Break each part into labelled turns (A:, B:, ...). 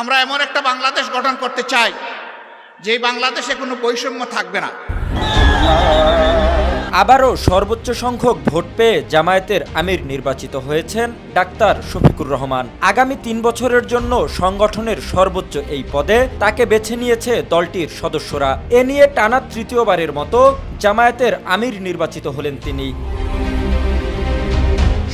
A: আমরা এমন একটা বাংলাদেশ গঠন করতে চাই যে বাংলাদেশে কোনো বৈষম্য থাকবে না।
B: আবারও সর্বোচ্চ সংখ্যক ভোট পেয়ে জামায়াতের আমির নির্বাচিত হয়েছেন ডাক্তার শফিকুর রহমান। আগামী তিন বছরের জন্য সংগঠনের সর্বোচ্চ এই পদে তাকে বেছে নিয়েছে দলটির সদস্যরা। এ নিয়ে টানা তৃতীয়বারের মতো জামায়াতের আমির নির্বাচিত হলেন তিনি।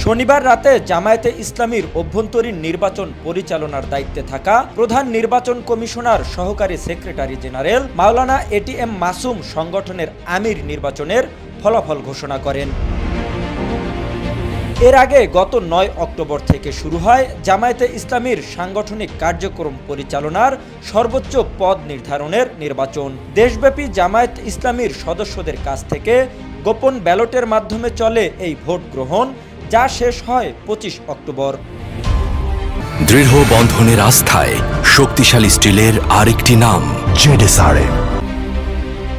B: শনিবার রাতে জামায়াতে ইসলামীর অভ্যন্তরীণ নির্বাচন পরিচালনার দায়িত্বে থাকা প্রধান নির্বাচন কমিশনার সহকারী সেক্রেটারি জেনারেল মাওলানা এটিএম মাসুম সংগঠনের আমির নির্বাচনের ফলাফল ঘোষণা করেন। এর আগে গত নয় অক্টোবর থেকে শুরু হয় জামায়াতে ইসলামীর সাংগঠনিক কার্যক্রম পরিচালনার সর্বোচ্চ পদ নির্ধারণের নির্বাচন। দেশব্যাপী জামায়াত ইসলামীর সদস্যদের কাছ থেকে গোপন ব্যালটের মাধ্যমে চলে এই ভোট গ্রহণ যা শেষ হয় পঁচিশ অক্টোবর।
C: দৃঢ় বন্ধনের আস্থায় শক্তিশালী স্টিলের আরেকটি নাম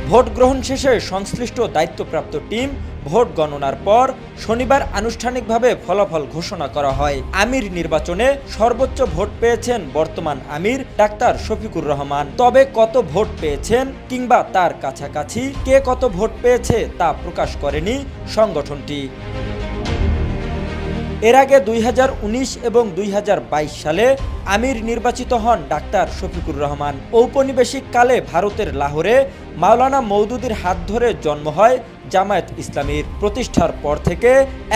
B: ভোট গ্রহণ শেষে সংশ্লিষ্ট দায়িত্বপ্রাপ্ত টিম ভোট গণনার পর শনিবার আনুষ্ঠানিকভাবে ফলাফল ঘোষণা করা হয়। আমির নির্বাচনে সর্বোচ্চ ভোট পেয়েছেন বর্তমান আমির ডাক্তার শফিকুর রহমান। তবে কত ভোট পেয়েছেন কিংবা তার কাছাকাছি কে কত ভোট পেয়েছে তা প্রকাশ করেনি সংগঠনটি। এর আগে দুই হাজার উনিশ এবং দুই হাজার বাইশ সালে আমির নির্বাচিত হন ডাক্তার শফিকুর রহমান। ঔপনিবেশিক কালে ভারতের লাহোরে মাওলানা মৌদুদির হাত ধরে জন্ম হয় জামায়াত ইসলামীর। প্রতিষ্ঠার পর থেকে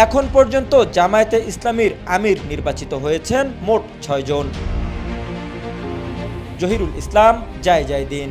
B: এখন পর্যন্ত জামায়াতে ইসলামীর আমির নির্বাচিত হয়েছেন মোট ছয়জন। জহিরুল ইসলাম, জয় জয় দিন।